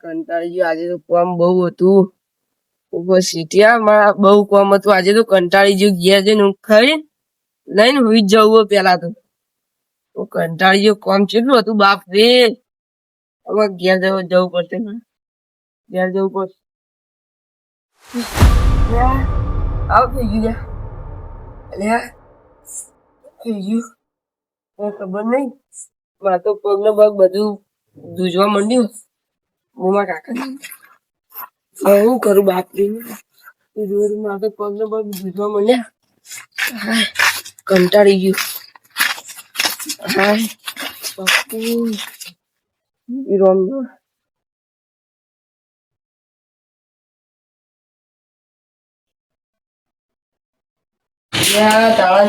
કંટાળી ગયો આજે તો કામ બહુ હતું. ઉપર સીટિયા મારા બહુ કામ હતું. આજે તો કંટાળી ગયો ગયા છે હું ખાઈ લઈને હુઈ જવું પેલા તો. કંટાળી ગયો કામ કેટલું હતું, બાપ રે. હવે ઘેર જવું જવું પડશે ઘેર જવું પડશે. આવ થઈ ગયું લ્યા. થઈ ગયું. ખબર નહીં. મારા તો પગનો ભાગ બધું ધૂજવા માંડ્યું. હું કાકા હવે હું કરું બાપરી રોજ મારે પગને પગ માંડ્યા હાય, કંટાળી ગયું. હાય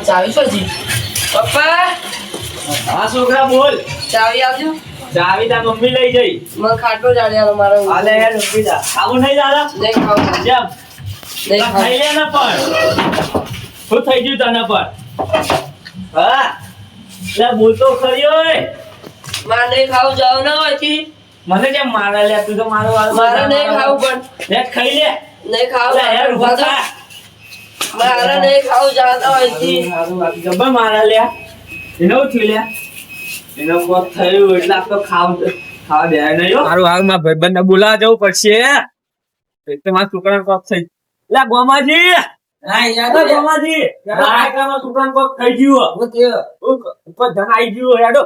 ચાવી પછી? પપ્પા? હા છોકરા બોલ. ચાવી આપજો. ચાવી તાર મમ્મી લઈ જઈ. મને ખાટો જાડ્યા મારો આલે યાર ઊભી જા. આવું નહીં દાદા. નહીં ખાવું. જમ. નહીં ખાઈ લે ને પણ. હું થઈ ગયું તને પણ? હા. લે બોલતો ખરી ઓય મારે નહીં ખાવું જાવ ના હોયથી મને કેમ મારા લે? તું તો મારો વાળ મારે નહીં ખાવું પણ. લે ખાઈ લે. નહીં ખાવું. લે યાર ઊભા થા. મારા નહીં ખાવું જાતા ગબ્બર મારે લે. એનો થયું લે. એનો કોક થયું એટલે આ તો ખાવ ખાવા દે નહીં મારું હાલમાં ભાઈબંધ ને બોલાવા જવું પડશે. એટલે મારા છોકરાને કોક થઈ લે ગોમાજી! લે ગોમાજી! રાયકામાં છોકરાને કોક થઈ ગયું ઉપર ધન આવી ગયું હેડો.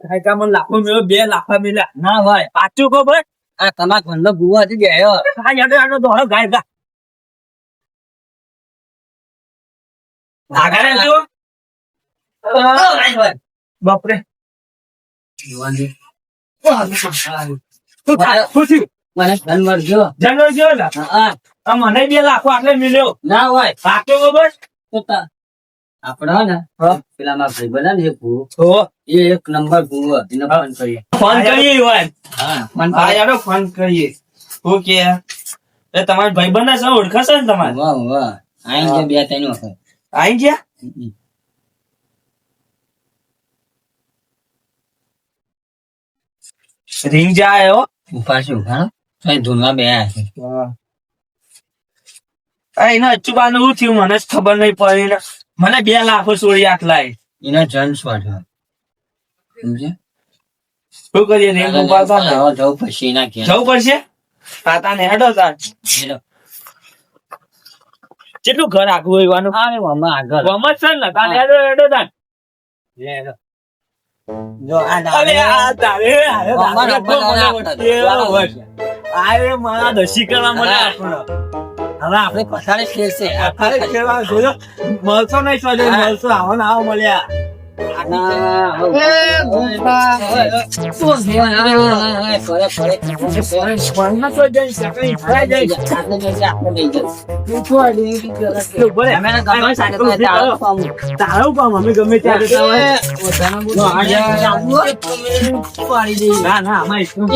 રાયકામાં લાખો મેળો બે લાખા મેળ્યા ના ભાઈ પાછું કો ભાઈ. આ તમારા ઘરનો ગુવા ગયો હા. યાદો હેડો દોડો ગાય ગા. આગળ હેડો. બાપરે. શું થાય? શું થયું? મને ધન મળજો. જંગલ ગયો ને? હા મને બે લાખો આટલે મિલ્યો ના હોય. પાક્યો ખબર તો ને પેલા મારા ભાઈ બંધ ને એ એક નંબર ભૂવો એને ફોન કરીએ ફોન કરીએ હોય. હા. ફોન હા. ફોન કરીએ. શું કે? એ તમારા ભાઈબંધ છે ઓળખાશે ને તમારે? વાહ વાહ. આઈ ગયા બે ત્રણ વખત. આઈ ગયા? રીંગ જાય હો ઊભા છે ઊભા. રહો. ધૂનવા બે એના અચુબાનું શું થયું? મને જ ખબર નહીં પડી મને બે લાખો સોળી આટલા એના જન સ્વાદ હોય. શું કરીએ? રીંગ ઉપાડતા ને જવું પછી એના ઘેર. જવું પડશે? તાતા ને હેડો તાર હેલો. કેટલું ઘર આખું હા અરે મામા આગળ. ગમત છે ને તાને હેડો હેડો તાર હેલો. જો આ તારે આ તારે અરે મારા દસી કરવા મને હવે આપણે પથારે ખેલશે અરે કેવા જોયો મળશો નહીં સોજો મળશો. આવો ને આવો મળ્યા. તારું કામ અમે ગમે ત્યાં જતા હોય ના ના અમારે શું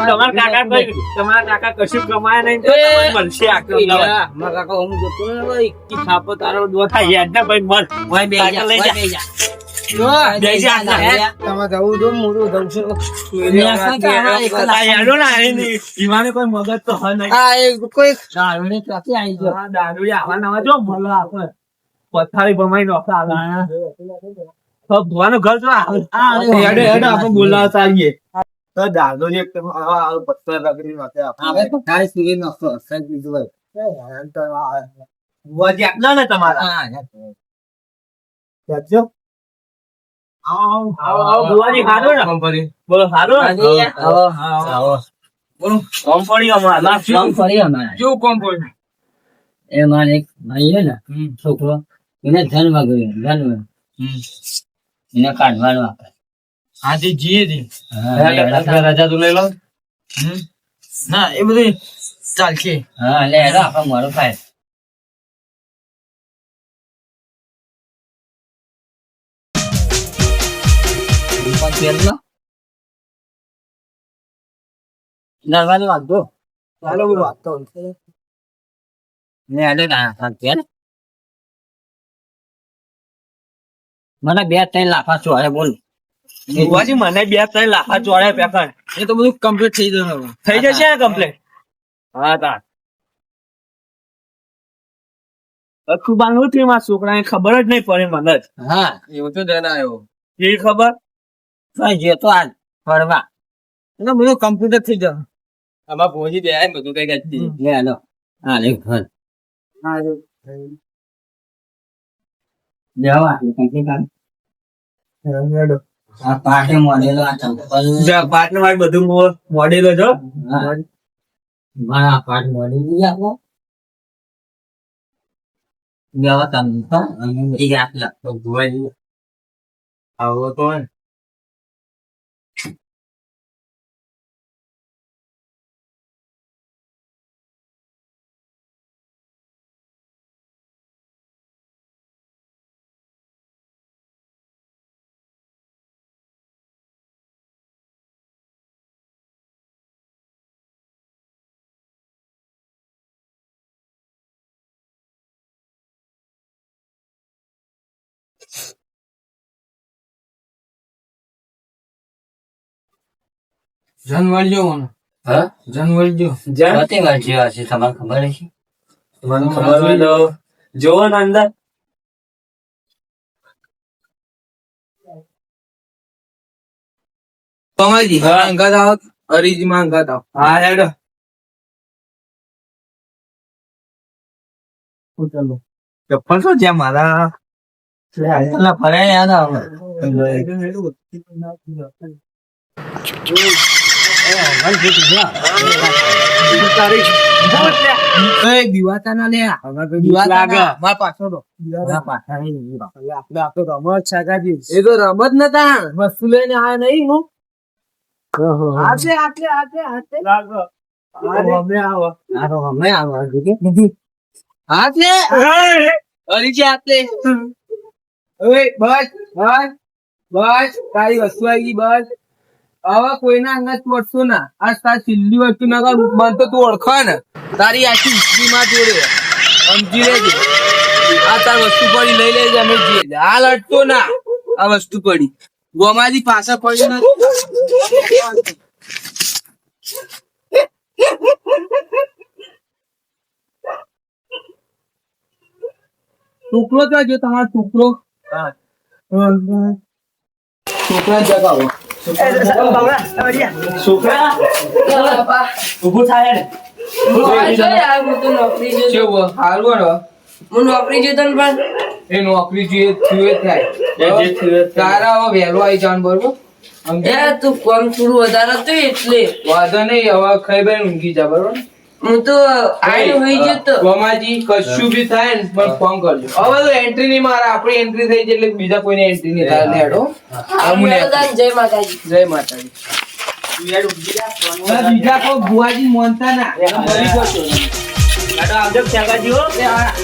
તમારા કાકા કોઈ- તમારા કાકા કશું કમાય નહીં તો તમને મળશે આખો અમદાવાદ. ઈ થાપો તારો દોથા યાદ ના ભાઈ મર સાયકલ લઈ જા. બે જા ના. આ યાદો ના આવી નહીં. કોઈ મગજ તો હોય નહીં. આ દારૂડિયા આવા નવા જો મળે આપણે. પથારી ભમાઈ નોખા આવે. તો ઘર તો આવે. હેડો, હેડો, આપણે બોલાવતા આવીએ. તો દાદો જે એકદમ આવા આવા પથ્થર રગડી નાખે આપણે. બુવાજી આટલા ને તમારા? જાજો. આવો, આવો, આવો, બુવાજી ખાધો ને? બોલો ખાધો આવો, આવો. બોલો, કોમ પડી અમારે. લાસ્ટ કેવું કોમ પડ્યું? એમાં એક ભાઈ હે ને છોકરો. એને ધન વગર્યું ધન એને કાઢવાનું આપણે હાજી જીએ જી હા, રજા તું લઈ લો. ના એ બધું ચાલશે. હા લે હેડો મારો મોડું થાય નરવાની દો ચાલો હું વાત તો ને ઘેર. મને બે ત્રણ લાફા અરે બોલ. ભુવાજી મને બે ત્રણ લાફા ચોળે પેકર. એ તો બધું કમ્પ્લીટ થઈ જશે થઈ જશે કમ્પ્લેટ હા તા. અખબારનું થયું મારા છોકરાને ખબર જ નહીં પડે મને હા એવું તો આવ્યો. એ ખબર? તો આજ ફરવા. એટલે બધું કમ્પ્યુટર થઈ જશે આમાં પહોંચી જાય ને બધું કઈ કઈ લે હાલો. હા લે ઘર લેવા કંઈક આ પાટે મોડેલો આ ચંપલ. બધું મોડેલો જો હા. મારા પાટ મોડેલી આપો જવા તમે તો. અને આટલા ભુવાજી. આવો તો ને જનવલ જો હા? જનવલ જો. જેમ બધી વાર જેવા તમારે ખબર હશે? મને ખબર હોય? તો જોવો ને અંદર. કમાલજી હા. અંગાત આવો હરીજી માં અંગાત આવો હા હેડો. ચપ્પલ શું છે મારા? યાદ આવે. એ તો રમત નતા. વસ્તુ લઈને આ નહીં હું. આટલે આટલે આટલે આટલે લાગો. અમે આવો. અમે આવવા દીધી. આટલે હરીજી ઓય બસ બસ બસ, તારી વસ્તુ આવી ગઈ, બસ. હવે કોઈના અંગત પડશો ના. આ તાર વસ્તુ ના કર મન તો તું ને. તારી આખી માં જોડે. સમજી લેજે. આ વસ્તુ પડી, લઈ લેજે, અમે હાલ અટતો ના. આ વસ્તુ પડી. ગોમાજી પાછા પડી નથી ટુકડો ત્યાં જો તમારો ટુકડો. છોકરા જગાવો છોકરા ઉભું થાય ને હું નોકરી જોતો પણ એ નોકરી જોઈએ થયું થાય. તારા હવે વહેલો આવી જવાનું બરોબર? તું કોમ થોડું વધારે હતું એટલે વાંધો નહીં હવે ખાઈ બેન ઊંઘી જા બરોબર હું તો આઈને હોઈ જતો ગોમાજી કશું બી થાય ને પણ ફોન કરજો. હવે તો એન્ટ્રી નહીં મારે આપણી એન્ટ્રી થઈ છે એટલે બીજા કોઈને એન્ટ્રી નહીં થાય. લેડો જય માતાજી. જય માતાજી. બીજા કોઈ ભુવાજી મોનતા ના. મરી જશો હેડો આવજો શાકાજી હો. એ આ-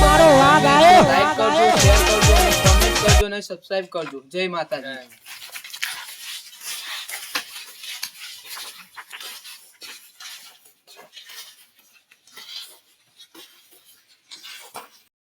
લાઈક કરજો શેર કરજો અને કમેન્ટ કરજો અને સબસ્ક્રાઇબ કરજો. જય માતાજી.